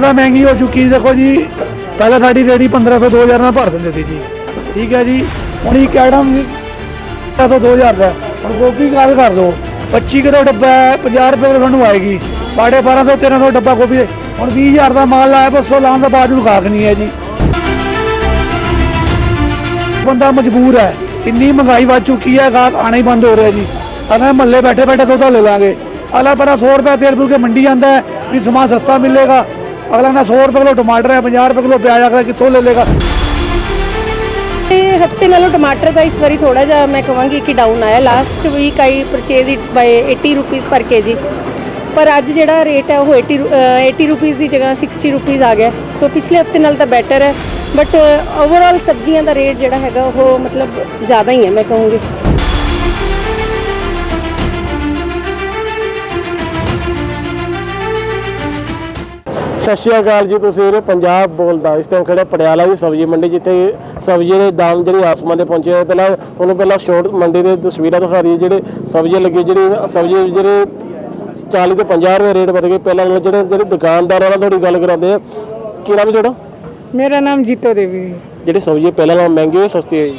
ਜ਼ਿਆਦਾ ਮਹਿੰਗੀ ਹੋ ਚੁੱਕੀ ਦੇਖੋ ਜੀ। ਪਹਿਲਾਂ ਸਾਡੀ ਰੇੜੀ 1500 2000 ਨਾਲ ਭਰ ਦਿੰਦੇ ਸੀ ਜੀ। ਠੀਕ ਹੈ ਜੀ। ਹੁਣ ਇੱਕ ਆਈਟਮ 1500 2000 ਦਾ ਹੁਣ ਗੋਭੀ ਗੱਲ ਕਰ ਦੋ। 25 ਕਿਲੋ ਡੱਬਾ ਹੈ 50 ਰੁਪਏ ਕਿਲੋ ਤੁਹਾਨੂੰ ਆਏਗੀ। 1250 1300 ਡੱਬਾ ਗੋਭੀ ਦੇ। ਹੁਣ 20000 ਦਾ ਮਾਲ ਲਾਇਆ ਪਰ ਸੋ ਲਾਉਣ ਦਾ ਬਾਅਦ ਨੂੰ ਗਾਹਕ ਨਹੀਂ ਹੈ ਜੀ। ਬੰਦਾ ਮਜਬੂਰ ਹੈ। ਇੰਨੀ ਮਹਿੰਗਾਈ ਵੱਧ ਚੁੱਕੀ ਹੈ, ਗਾਹਕ ਆਣਾ ਹੀ ਬੰਦ ਹੋ ਰਿਹਾ ਜੀ। ਅਗਲਾ ਮਹੱਲੇ ਬੈਠੇ ਬੈਠੇ ਸੌਦਾ ਲੈ ਲਾਂਗੇ। ਅਲਾ ਪਰ 100 ਰੁਪਏ ਤੇਲ ਪੂ ਕੇ ਮੰਡੀ ਜਾਂਦਾ ਵੀ ਸਮਾਨ ਸਸਤਾ ਮਿਲੇਗਾ। ਅਗਲਾ ਨਾ 100 ਰੁਪਏ ਕਿਲੋ ਟਮਾਟਰ ਹੈ 50 ਰੁਪਏ ਕਿਲੋ ਪਿਆਜ਼ ਅਗਲਾ ਕਿੱਥੋਂ ਲੈ ਲੇਗਾ? ਇਹ ਹਫ਼ਤੇ ਨਾਲੋਂ ਟਮਾਟਰ ਦਾ ਇਸ ਵਾਰੀ ਥੋੜਾ ਜਿਹਾ ਮੈਂ ਕਹਾਂਗੀ ਕਿ ਡਾਊਨ ਆਇਆ। Last week I purchase it by 80 rupees per KG ਪਰ ਅੱਜ ਜਿਹੜਾ ਰੇਟ ਹੈ ਉਹ 80 ਰੂ- ਅ, 80 ਰੁਪੀਸ ਦੀ ਜਗ੍ਹਾ 60 ਰੁਪੀਸ ਆ ਗਿਆ। ਸੋ ਪਿਛਲੇ ਹਫ਼ਤੇ ਨਾਲ ਤਾਂ ਬੈਟਰ ਹੈ। ਬਟ ਓਵਰਆਲ ਸਬਜ਼ੀਆਂ ਦਾ ਰੇਟ ਜਿਹੜਾ ਹੈਗਾ ਉਹ ਮਤਲਬ ਜ਼ਿਆਦਾ ਹੀ ਹੈ ਮੈਂ ਕਹੂੰਗੀ। ਸਤਿ ਸ਼੍ਰੀ ਅਕਾਲ ਜੀ ਤੁਸੀਂ ਵੀਰੇ ਪੰਜਾਬ ਬੋਲਦਾ। ਇਸ ਟਾਈਮ ਖੜੇ ਪਟਿਆਲਾ ਦੀ ਸਬਜ਼ੀ ਮੰਡੀ ਜਿੱਥੇ ਸਬਜ਼ੀ ਦੇ ਦਾਮ ਜਿਹੜੀ ਆਸਮਾਨ ਦੇ ਪਹੁੰਚੇ ਹੋਏ। ਪਹਿਲਾਂ ਤੁਹਾਨੂੰ ਪਹਿਲਾਂ ਸ਼ੋਰਟ ਮੰਡੀ ਦੇ ਤਸਵੀਰਾਂ ਦਿਖਾ ਰਹੀ ਜਿਹੜੇ ਸਬਜ਼ੀ ਲੱਗੀ ਜਿਹੜੀ ਸਬਜ਼ੀ ਜਿਹੜੇ 40 ਤੋਂ 50 ਰੁਪਏ ਰੇਟ ਵਧ ਗਏ। ਪਹਿਲਾਂ ਨਾਲੋਂ ਜਿਹੜੇ ਜਿਹੜੇ ਦੁਕਾਨਦਾਰ ਨਾਲ ਤੁਹਾਡੀ ਗੱਲ ਕਰਾਉਂਦੇ ਆ। ਕੀ ਨਾਮ ਤੁਹਾਡਾ? ਮੇਰਾ ਨਾਮ ਜੀਤੋ ਦੇਵੀ ਜਿਹੜੀ ਸਬਜ਼ੀ ਪਹਿਲਾਂ ਨਾਲੋਂ ਮਹਿੰਗੀ ਹੋਈ ਸਸਤੀ ਹੋਈ?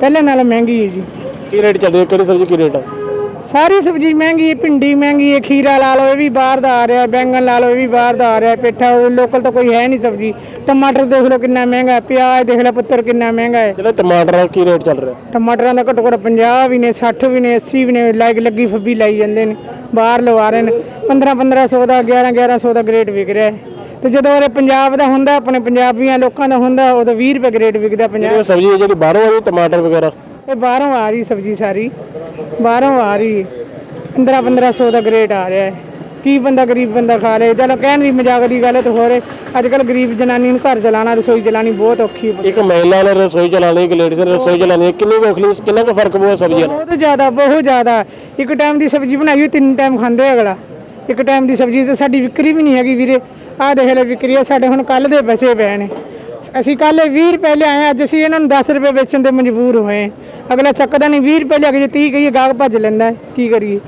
ਪਹਿਲੇ ਨਾਲ ਮਹਿੰਗੀ ਹੈ ਜੀ। ਕੀ ਰੇਟ ਚੱਲ ਰਿਹਾ? ਕਿਹੜੀ ਸਬਜ਼ੀ ਕੀ ਰੇਟ ਹੈ ਸਾਰੀ ਸਬਜ਼ੀ ਮਹਿੰਗੀ ਹੈ ਭਿੰਡੀ ਮਹਿੰਗੀ ਹੈ ਖੀਰਾ ਲਾ ਲਓ ਇਹ ਵੀ ਬਾਹਰ ਦਾ ਆ ਰਿਹਾ ਬੈਂਗਣ ਲਾ ਲਓ ਇਹ ਵੀ ਬਾਹਰ ਦਾ ਆ ਰਿਹਾ ਪੇਠਾ ਉਹ ਲੋਕਲ ਤਾਂ ਕੋਈ ਹੈ ਨਹੀਂ ਸਬਜ਼ੀ। ਟਮਾਟਰ ਦੇਖ ਲਓ ਕਿੰਨਾ ਮਹਿੰਗਾ ਹੈ ਪਿਆਜ਼ ਦੇਖ ਲਓ ਪੁੱਤਰ ਕਿੰਨਾ ਮਹਿੰਗਾ ਹੈ। ਜਿਹੜਾ ਟਮਾਟਰ ਦਾ ਕੀ ਰੇਟ ਚੱਲ ਰਿਹਾ? ਟਮਾਟਰਾਂ ਦਾ ਘੱਟੋ ਘੱਟ 50 ਵੀ ਨੇ 60 ਵੀ ਨੇ 80 ਵੀ ਨੇ ਲਾਈਕ ਲੱਗੀ ਫੱਬੀ ਲਾਈ ਜਾਂਦੇ ਨੇ ਬਾਹਰ ਲਵਾ ਰਹੇ ਨੇ। 15 1500 ਦਾ 11 1100 ਦਾ ਗ੍ਰੇਡ ਵਿਕ ਰਿਹਾ ਹੈ। ਤੇ ਜਦੋਂ ਇਹ ਪੰਜਾਬ ਦਾ ਹੁੰਦਾ ਆਪਣੇ ਪੰਜਾਬੀਆਂ ਲੋਕਾਂ ਦਾ ਹੁੰਦਾ ਉਦੋਂ 20 ਰੁਪਏ ਗ੍ਰੇਡ ਵਿਕਦਾ ਪੰਜਾਬ ਜਿਹੜੀ ਸਬਜ਼ੀ ਹੈ ਜਿਹੜੀ ਬਾਹਰੋਂ ਆ ਰਹੀ ਟਮਾਟਰ ਵਗੈਰਾ? ਇਹ ਬਾਹਰੋਂ ਆ ਰਹੀ ਸਬਜ਼ੀ ਸਾਰੀ। ਬਾਹਰੋਂ ਆ ਰਹੀ। 15 1500 ਦਾ ਗ੍ਰੇਟ ਆ ਰਿਹਾ ਹੈ। ਕੀ ਬੰਦਾ ਗਰੀਬ ਬੰਦਾ ਖਾ ਲੇ। ਚਲੋ ਕਹਿਣ ਦੀ ਮਜ਼ਾਕ ਦੀ ਗੱਲ ਹੈ ਤੇ ਹੋਰ ਅੱਜ ਕੱਲ ਗਰੀਬ ਜਨਾਨੀ ਨੂੰ ਘਰ ਚਲਾਉਣਾ ਰਸੋਈ ਚਲਾਉਣੀ ਬਹੁਤ ਔਖੀ ਹੈ ਇੱਕ ਮਹਿਲਾ ਨੇ ਰਸੋਈ ਚਲਾਉਣੀ ਇੱਕ ਲੇਡੀਜ਼ ਨੇ ਰਸੋਈ ਚਲਾਉਣੀ। ਹੈ ਕਿੰਨੀ ਕੁ ਔਖਲੀ ਕਿੰਨਾ ਕੁ ਫ਼ਰਕ ਪਊਗਾ ਸਬਜ਼ੀਆਂ ਬਹੁਤ ਜ਼ਿਆਦਾ ਬਹੁਤ ਜ਼ਿਆਦਾ। ਇੱਕ ਟਾਈਮ ਦੀ ਸਬਜ਼ੀ ਬਣਾਈ ਹੋਈ ਤਿੰਨ ਟਾਈਮ ਖਾਂਦੇ ਅਗਲਾ। ਇੱਕ ਟਾਈਮ ਦੀ ਸਬਜ਼ੀ ਤੇ ਸਾਡੀ ਵਿਕਰੀ ਵੀ ਨਹੀਂ ਹੈਗੀ ਵੀਰੇ। ਆਹ ਦੇਖ ਲੈ ਵਿਕਰੀ ਆ ਸਾਡੇ ਹੁਣ ਕੱਲ ਦੇ ਬਚੇ ਪਏ ਨੇ। ਅਸੀਂ ਕੱਲ 20 ਰੁਪਏ ਲਿਆਏ ਅੱਜ ਅਸੀਂ ਇਹਨਾਂ ਨੂੰ 10 ਰੁਪਏ ਵੇਚਣ ਤੇ ਮਜਬੂਰ ਹੋਏ। ਅਗਲਾ ਚੱਕਦਾ ਨਹੀਂ 20 ਰੁਪਏ ਲਿਆ ਕੇ ਜੇ 30 ਕਹੀਏ ਗਾਹਕ ਭੱਜ ਲੈਂਦਾ। ਕੀ ਕਰੀਏ?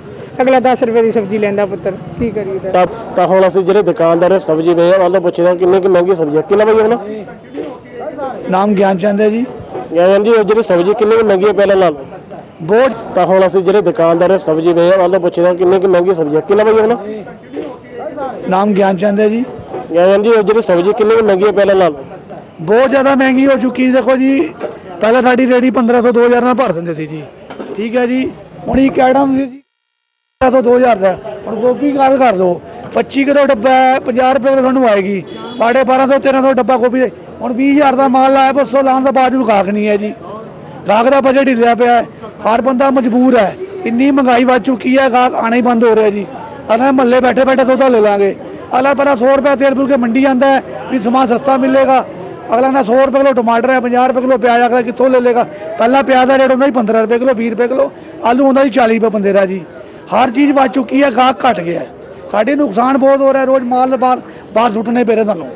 ਅਗਲਾ 10 ਰੁਪਏ ਦੀ ਸਬਜ਼ੀ ਲੈਂਦਾ ਪੁੱਤਰ ਕੀ ਕਰੀਏ ਤਾਂ? ਤਾਂ ਹੁਣ ਅਸੀਂ ਜਿਹੜੇ ਦੁਕਾਨਦਾਰ ਹੈ ਸਬਜ਼ੀ ਵੇ ਉਹਨਾਂ ਪੁੱਛਦੇ ਹਾਂ ਕਿੰਨੇ ਕੁ ਮਹਿੰਗੀ ਸਬਜ਼ੀ ਹੈ ਕਿੰਨਾ ਬਈ ਹੁਣ ਨਾਮ ਗਿਆਨ ਚੰਦ ਹੈ ਜੀ। ਗਿਆਨ ਜੀ ਉਹ ਜਿਹੜੀ ਸਬਜ਼ੀ ਕਿੰਨੀ ਕੁ ਮਹਿੰਗੀ ਹੈ ਪਹਿਲਾਂ ਨਾਲ ਬਹੁਤ ਤਾਂ ਹੁਣ ਅਸੀਂ ਜਿਹੜੇ ਦੁਕਾਨਦਾਰ ਹੈ ਸਬਜ਼ੀ ਵੇ ਉਹਨਾਂ ਪੁੱਛਦੇ ਹਾਂ ਕਿੰਨੇ ਕੁ ਮਹਿੰਗੀ ਸਬਜ਼ੀ ਹੈ ਕਿੰਨਾ ਬਈ ਹੁਣ ਨਾਮ ਗਿਆਨ ਚੰਦ ਹੈ ਜੀ। ਗਿਆਨ ਜੀ ਉਹ ਜਿਹੜੀ ਸਬਜ਼ੀ ਕਿੰਨੀ ਕੁ ਮਹਿੰਗੀ ਹੈ ਪਹਿਲਾਂ ਨਾਲ ਬਹੁਤ ਜ਼ਿਆਦਾ ਮਹਿੰਗੀ ਹੋ ਚੁੱਕੀ ਦੇਖੋ ਜੀ, ਪਹਿਲਾਂ ਸਾਡੀ ਰੇੜੀ 1500 2000 ਨਾਲ ਭਰ ਦਿੰਦੇ ਸੀ ਜੀ। ਠੀਕ ਹੈ ਜੀ? ਹੁਣ ਇੱਕ ਆਈਟਮ ਜੀ 1500 2000 ਦਾ ਹੁਣ ਗੋਭੀ ਗੱਲ ਕਰ ਦੋ? 25 ਕਿਲੋ ਡੱਬਾ ਹੈ 50 ਰੁਪਏ ਕਿਲੋ ਤੁਹਾਨੂੰ ਆਏਗੀ। 1250 1300 ਡੱਬਾ ਗੋਭੀ ਦੇ। ਹੁਣ 20000 ਦਾ ਮਾਲ ਲਾਇਆ, ਪਰ ਸੋ ਲਾਉਣ ਦਾ ਬਾਅਦ ਗਾਹਕ ਨਹੀਂ ਹੈ ਜੀ। ਗਾਹਕ ਦਾ ਬਜਟ ਢਿੱਲਿਆ ਪਿਆ ਹਰ ਬੰਦਾ ਮਜਬੂਰ ਹੈ। ਇੰਨੀ ਮਹਿੰਗਾਈ ਵੱਧ ਚੁੱਕੀ ਹੈ, ਗਾਹਕ ਆਣਾ ਹੀ ਬੰਦ ਹੋ ਰਿਹਾ ਜੀ। ਅਗਲਾ ਮਹੱਲੇ ਬੈਠੇ ਬੈਠੇ ਸੌਦਾ ਲੈ ਲਾਂਗੇ। ਅਲਾ ਪਹਿਲਾਂ 100 ਰੁਪਏ ਤੇਲ ਪੂ ਕੇ ਮੰਡੀ ਜਾਂਦਾ ਵੀ ਸਮਾਨ ਸਸਤਾ ਮਿਲੇਗਾ। ਅਗਲਾ ਨਾ 100 ਰੁਪਏ ਕਿਲੋ ਟਮਾਟਰ ਹੈ 50 ਰੁਪਏ ਕਿਲੋ ਪਿਆਜ਼, ਅਗਲਾ ਕਿੱਥੋਂ ਲੈ ਲੇਗਾ? ਪਹਿਲਾਂ ਪਿਆਜ਼ ਦਾ ਰੇਟ ਹੁੰਦਾ ਸੀ 15 ਰੁਪਏ ਕਿਲੋ 20 ਰੁਪਏ ਕਿਲੋ, ਆਲੂ ਹੁੰਦਾ ਸੀ 40 ਰੁਪਏ ਬੰਦੇ ਦਾ ਜੀ। ਹਰ ਚੀਜ਼ ਵੱਧ ਚੁੱਕੀ ਹੈ, ਗਾਹਕ ਘਟ ਗਿਆ ਸਾਡੇ ਨੁਕਸਾਨ ਬਹੁਤ ਹੋ ਰਿਹਾ, ਰੋਜ਼ ਮਾਲ ਬਾਹਰ ਬਾਹਰ ਸੁੱਟਣੇ ਪੈ ਰਹੇ ਤੁਹਾਨੂੰ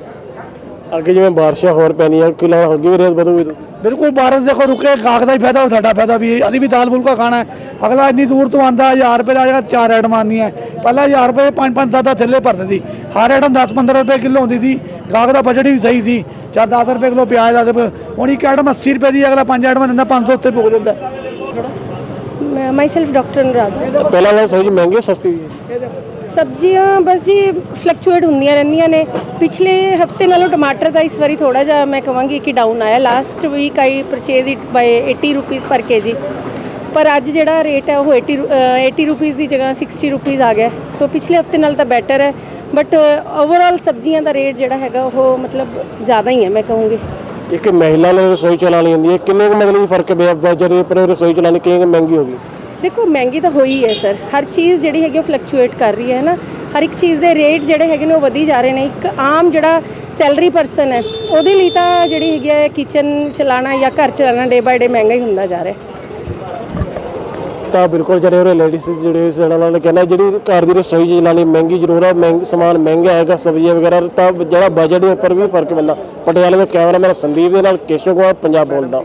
ਅੱਗੇ ਜਿਵੇਂ ਬਾਰਿਸ਼ਾਂ ਹੋਰ ਪੈਣੀਆਂ ਕਿਲੋ ਅੱਗੇ ਵੀ ਰੇਟ ਵਧੂਗੀ ਬਿਲਕੁਲ ਬਾਰਿਸ਼ ਦੇਖੋ, ਰੁਕੇ, ਗਾਹਕ ਦਾ ਹੀ ਫਾਇਦਾ ਹੋ ਸਾਡਾ ਫਾਇਦਾ ਵੀ ਹੈ। ਅਸੀਂ ਵੀ ਦਾਲ ਫੁਲਕਾ ਖਾਣਾ ਅਗਲਾ ਇੰਨੀ ਦੂਰ ਤੋਂ ਆਂਦਾ 1000 ਰੁਪਏ ਦਾ ਜਿਹੜਾ ਚਾਰ ਐਟਮ ਆਉਂਦੀਆਂ ਪਹਿਲਾਂ 1000 ਰੁਪਏ 5 5 10 ਥੱਲੇ ਭਰਦੇ ਸੀ ਹਰ ਐਟਮ 10 15 ਰੁਪਏ ਕਿਲੋ ਹੁੰਦੀ ਸੀ। ਗਾਹਕ ਦਾ ਬਜਟ ਵੀ ਸਹੀ ਸੀ। ਚਾਰ 10 ਰੁਪਏ ਕਿਲੋ ਪਿਆਜ਼ ਦਾ ਹੁਣ ਇੱਕ ਐਟਮ 80 ਰੁਪਏ ਦੀ, ਅਗਲਾ ਪੰਜ ਐਟਮ ਦਿੰਦਾ 500 ਉੱਤੇ ਪੁੱਗ ਜਾਂਦਾ ਮਾਈ ਸੈਲਫ ਡਾਕਟਰ ਅਨੁਰਾਗ। ਪਹਿਲਾਂ ਨਾਲੋਂ ਸਬਜ਼ੀ ਮਹਿੰਗੀ ਹੈ, ਸਸਤੀ ਹੋਈ ਹੈ ਸਬਜ਼ੀਆਂ ਬਸ ਜੀ ਫਲਕਚੁਏਟ ਹੁੰਦੀਆਂ ਰਹਿੰਦੀਆਂ ਨੇ। ਪਿਛਲੇ ਹਫ਼ਤੇ ਨਾਲੋਂ ਟਮਾਟਰ ਦਾ ਇਸ ਵਾਰੀ ਥੋੜਾ ਜਿਹਾ ਮੈਂ ਕਹਾਂਗੀ ਕਿ ਡਾਊਨ ਆਇਆ। Last week I purchase it by 80 rupees per KG ਪਰ ਅੱਜ ਜਿਹੜਾ ਰੇਟ ਹੈ ਉਹ 80 ਰੂ- ਅ, 80 ਰੁਪੀਸ ਦੀ ਜਗ੍ਹਾ 60 ਰੁਪੀਸ ਆ ਗਿਆ। ਸੋ ਪਿਛਲੇ ਹਫ਼ਤੇ ਨਾਲ ਤਾਂ ਬੈਟਰ ਹੈ। ਬਟ ਓਵਰਆਲ ਸਬਜ਼ੀਆਂ ਦਾ ਰੇਟ ਜਿਹੜਾ ਹੈਗਾ ਉਹ ਮਤਲਬ ਜ਼ਿਆਦਾ ਹੀ ਹੈ ਮੈਂ ਕਹੂੰਗੀ। ਇੱਕ ਮਹਿਲਾ ਨੇ ਰਸੋਈ ਚਲਾਉਣੀ ਹੁੰਦੀ ਹੈ, ਕਿੰਨੇ ਕੁ ਮਤਲਬ ਫ਼ਰਕ ਪਿਆ? ਬਜਟ ਪਰ ਰਸੋਈ ਚਲਾਉਣੀ, ਕਿੰਨੀ ਮਹਿੰਗੀ ਹੋ ਗਈ? ਦੇਖੋ, ਮਹਿੰਗੀ ਤਾਂ ਹੋਈ ਹੈ, ਸਰ। ਹਰ ਚੀਜ਼ ਜਿਹੜੀ ਹੈਗੀ ਉਹ ਫਲਕਚੁਏਟ ਕਰ ਰਹੀ ਹੈ ਨਾ? ਹਰ ਇੱਕ ਚੀਜ਼ ਦੇ ਰੇਟ ਜਿਹੜੇ ਹੈਗੇ ਨੇ ਉਹ ਵਧੀ ਜਾ ਰਹੇ ਨੇ। ਇੱਕ ਆਮ ਜਿਹੜਾ ਸੈਲਰੀ ਪਰਸਨ ਹੈ, ਉਹਦੇ ਲਈ ਤਾਂ ਜਿਹੜੀ ਹੈਗੀ ਹੈ ਕਿਚਨ ਚਲਾਉਣਾ ਜਾਂ ਘਰ ਚਲਾਉਣਾ ਡੇ ਬਾਏ ਡੇ ਮਹਿੰਗਾ ਹੀ ਹੁੰਦਾ ਜਾ ਰਿਹਾ ਤਾਂ ਬਿਲਕੁਲ ਜਿਹੜੇ ਉਹ ਲੇਡੀਜ਼ ਜਿਹੜੇ ਉਹਨਾਂ ਨੇ ਕਹਿੰਦਾ ਜਿਹੜੀ ਘਰ ਦੀ ਰਸੋਈ ਚਲਾਉਣੀ ਮਹਿੰਗੀ ਜ਼ਰੂਰ ਹੈ ਮਹਿੰਗੀ ਸਮਾਨ ਮਹਿੰਗਾ ਹੈਗਾ, ਸਬਜ਼ੀਆਂ ਵਗੈਰਾ, ਤਾਂ ਜਿਹੜਾ ਬਜਟ ਦੇ ਉੱਪਰ ਵੀ ਫ਼ਰਕ ਪੈਂਦਾ। ਪਟਿਆਲੇ ਦਾ ਕੈਮਰਾਮੈਨ ਸੰਦੀਪ ਦੇ ਨਾਲ ਕੇਸ਼ਵ ਕੁਮਾਰ, ਪੰਜਾਬ ਬੋਲਦਾ।